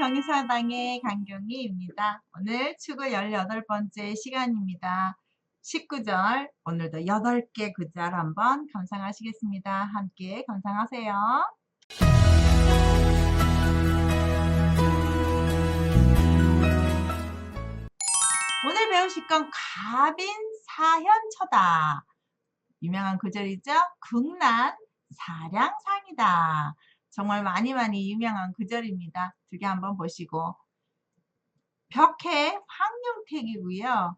경사당의 강경희입니다. 오늘 축구 18번째 시간입니다. 19절, 오늘도 8개 구절 한번 감상하시겠습니다. 함께 감상하세요. 오늘 배우실 건 가빈 사현처다. 유명한 구절이죠? 국난 사량상이다. 정말 많이 많이 유명한 구절입니다. 두 개 한번 보시고 벽해 황룡택이고요.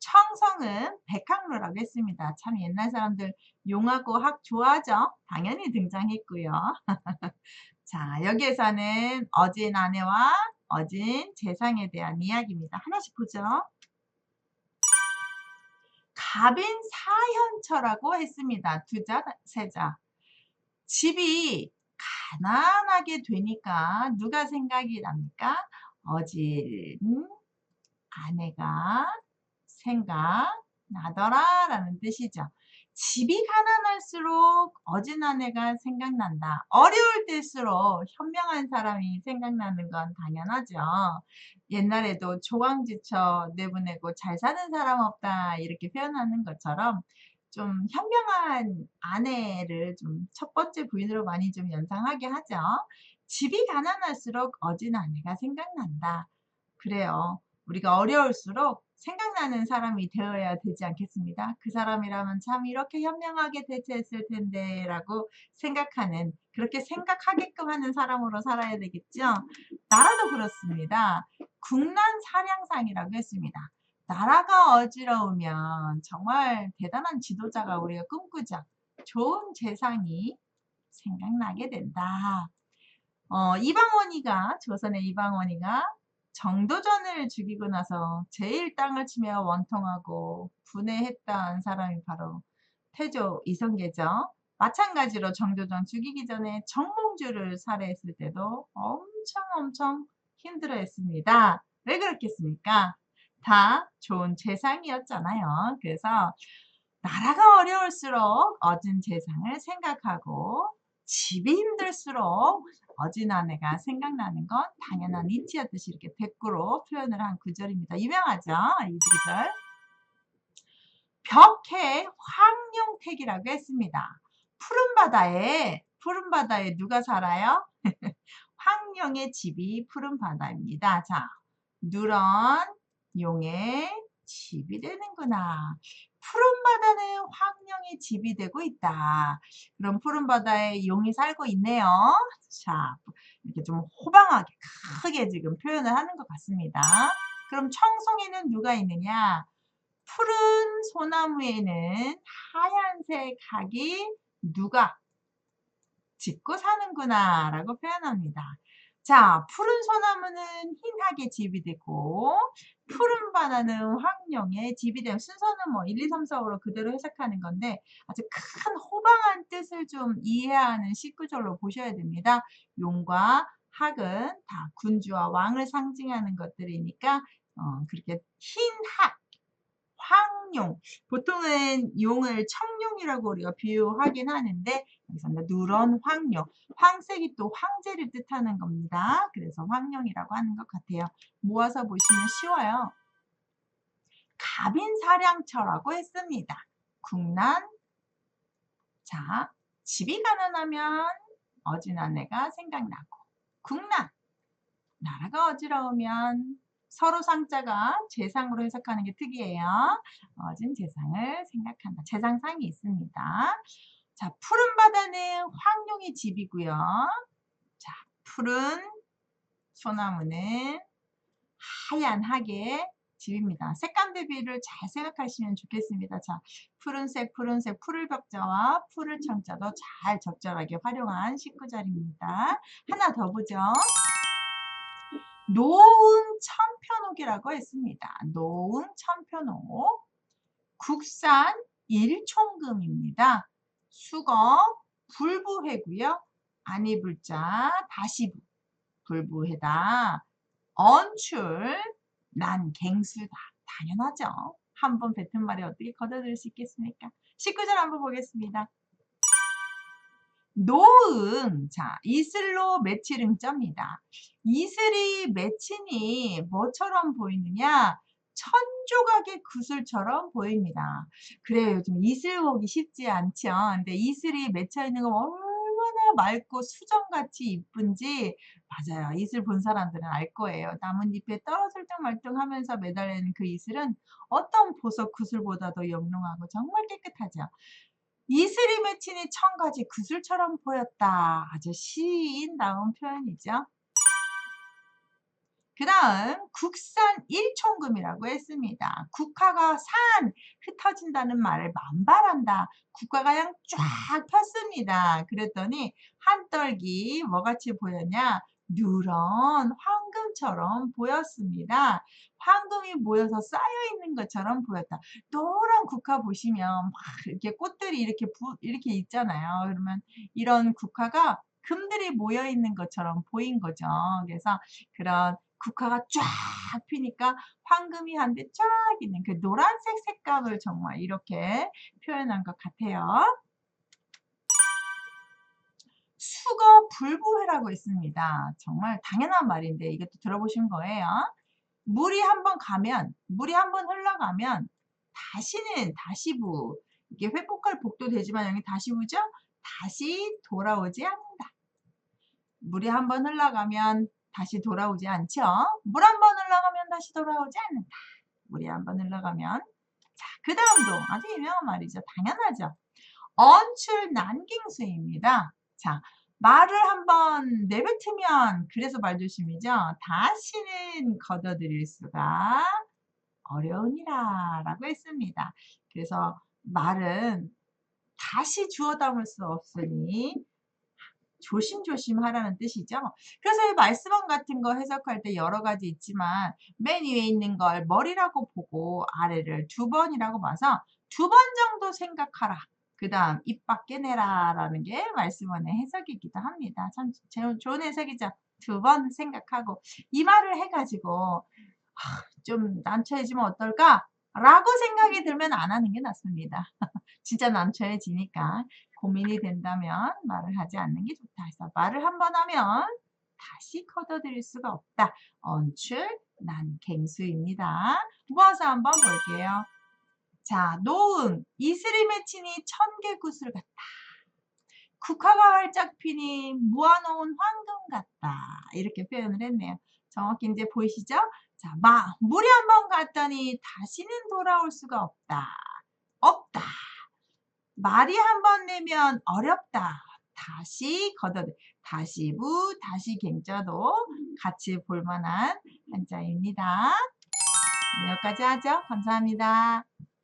청성은 백학로라고 했습니다. 참 옛날 사람들 용하고 학 좋아하죠? 당연히 등장했고요. 자 여기에서는 어진 아내와 어진 재상에 대한 이야기입니다. 하나씩 보죠. 가빈 사현처라고 했습니다. 두자, 세자. 집이 가난하게 되니까 누가 생각이 납니까? 어진 아내가 생각나더라 라는 뜻이죠. 집이 가난할수록 어진 아내가 생각난다. 어려울 때일수록 현명한 사람이 생각나는 건 당연하죠. 옛날에도 조광지처 내보내고 잘 사는 사람 없다 이렇게 표현하는 것처럼 좀 현명한 아내를 좀 첫 번째 부인으로 많이 좀 연상하게 하죠. 집이 가난할수록 어진 아내가 생각난다. 그래요. 우리가 어려울수록 생각나는 사람이 되어야 되지 않겠습니까? 그 사람이라면 참 이렇게 현명하게 대처했을 텐데 라고 생각하는 그렇게 생각하게끔 하는 사람으로 살아야 되겠죠? 나라도 그렇습니다. 국난 사량상이라고 했습니다. 나라가 어지러우면 정말 대단한 지도자가 우리가 꿈꾸죠. 좋은 재상이 생각나게 된다. 어, 이방원이가 조선의 이방원이가 정도전을 죽이고 나서 제일 땅을 치며 원통하고 분해했던 사람이 바로 태조 이성계죠. 마찬가지로 정조전 죽이기 전에 정몽주를 살해했을 때도 엄청 엄청 힘들어했습니다. 왜 그렇겠습니까? 다 좋은 재상이었잖아요. 그래서 나라가 어려울수록 어진 재상을 생각하고 집이 힘들수록 어진 아내가 생각나는 건 당연한 이치였듯이 이렇게 백구로 표현을 한 구절입니다. 유명하죠? 이 구절. 벽해 황룡택이라고 했습니다. 푸른 바다에 푸른 바다에 누가 살아요? 황룡의 집이 푸른 바다입니다. 자, 누런 용의 집이 되는구나. 푸른 바다는 황룡의 집이 되고 있다. 그럼 푸른 바다에 용이 살고 있네요. 자, 이렇게 좀 호방하게 크게 지금 표현을 하는 것 같습니다. 그럼 청송에는 누가 있느냐? 푸른 소나무에는 하얀색 학이 누가 짓고 사는구나 라고 표현합니다. 자, 푸른 소나무는 흰 학의 집이 되고 푸른 바다는 황룡의 집이 되는 순서는 뭐 1, 2, 3, 4, 5로 그대로 해석하는 건데 아주 큰 호방한 뜻을 좀 이해하는 19절로 보셔야 됩니다. 용과 학은 다 군주와 왕을 상징하는 것들이니까 어, 그렇게 흰 학 황용. 보통은 용을 청룡이라고 우리가 비유하긴 하는데 여기서 누런 황룡. 황색이 또 황제를 뜻하는 겁니다. 그래서 황룡이라고 하는 것 같아요. 모아서 보시면 쉬워요. 가빈사량처라고 했습니다. 국난. 자, 집이 가난하면 어진 아내가 생각나고 국난. 나라가 어지러우면 서로 상자가 재상으로 해석하는 게 특이해요. 어진 재상을 생각한다. 재상상이 있습니다. 자, 푸른 바다는 황룡의 집이고요. 자, 푸른 소나무는 하얀 하게 집입니다. 색감 대비를 잘 생각하시면 좋겠습니다. 자, 푸른색, 푸른색, 푸를 벽자와 푸를 청자도 잘 적절하게 활용한 19절입니다. 하나 더 보죠. 노은 천편옥이라고 했습니다. 노은 천편옥. 국산 일총금입니다. 수거 불부해고요. 아니불자 다시 부 불부해다. 언출 난 갱수다. 당연하죠. 한 번 뱉은 말이 어떻게 걷어들일 수 있겠습니까? 19절 한번 보겠습니다. 노응. 자, 이슬로 쩌입니다. 이슬이 맺히니 뭐처럼 보이느냐? 천조각의 구슬처럼 보입니다. 그래요. 요즘 이슬 보기 쉽지 않죠. 근데 이슬이 맺혀 있는 거 얼마나 맑고 수정같이 이쁜지 맞아요. 이슬 본 사람들은 알 거예요. 나뭇잎에 떨어질뚱말뚱 하면서 매달려 있는 그 이슬은 어떤 보석 구슬보다도 영롱하고 정말 깨끗하죠. 이슬이 맺히니 천가지 구슬처럼 보였다. 아주 시인다운 표현이죠. 그 다음 국산 일총금이라고 했습니다. 국화가 산 흩어진다는 말을 만발한다. 국화가 그냥 쫙 폈습니다. 그랬더니 한떨기 뭐같이 보였냐? 누런 황금처럼 보였습니다. 황금이 모여서 쌓여 있는 것처럼 보였다. 노란 국화 보시면 막 이렇게 꽃들이 이렇게 부, 이렇게 있잖아요. 그러면 이런 국화가 금들이 모여 있는 것처럼 보인 거죠. 그래서 그런 국화가 쫙 피니까 황금이 한 대 쫙 있는 그 노란색 색감을 정말 이렇게 표현한 것 같아요. 수거 불부회라고 있습니다. 정말 당연한 말인데 이것도 들어보신 거예요. 물이 한번 가면, 물이 한번 흘러가면 다시는 다시부, 이게 회복할 복도 되지만 여기 다시부죠? 다시 돌아오지 않는다. 물이 한 번 흘러가면 다시 돌아오지 않죠? 물 한 번 흘러가면 다시 돌아오지 않는다. 물이 한 번 흘러가면 자, 그 다음도 아주 유명한 말이죠. 당연하죠. 언출 난깅수입니다. 자, 말을 한번 내뱉으면 그래서 말조심이죠. 다시는 걷어들일 수가 어려우니라 라고 했습니다. 그래서 말은 다시 주워 담을 수 없으니 조심조심 하라는 뜻이죠. 그래서 이 말씀원 같은 거 해석할 때 여러 가지 있지만 맨 위에 있는 걸 머리라고 보고 아래를 두 번이라고 봐서 두 번 정도 생각하라. 그 다음 입 밖에 내라 라는 게 말씀원의 해석이기도 합니다. 참 좋은 해석이죠. 두 번 생각하고 이 말을 해가지고 아, 좀 난처해지면 어떨까? 라고 생각이 들면 안 하는 게 낫습니다. 진짜 난처해지니까 고민이 된다면 말을 하지 않는 게 좋다. 그래서 말을 한 번 하면 다시 걷어들일 수가 없다. 언출, 난 갱수입니다. 모아서 한번 볼게요. 자, 노응, 이슬이 맺히니 천개 구슬 같다. 국화가 활짝 피니 모아놓은 황금 같다. 이렇게 표현을 했네요. 정확히 이제 보이시죠? 자, 마, 물이 한번 갔더니 다시는 돌아올 수가 없다. 없다. 말이 한번 내면 어렵다. 다시 걷어들, 다시 부, 다시 갱자도 같이 볼만한 한자입니다. 여기까지 하죠. 감사합니다.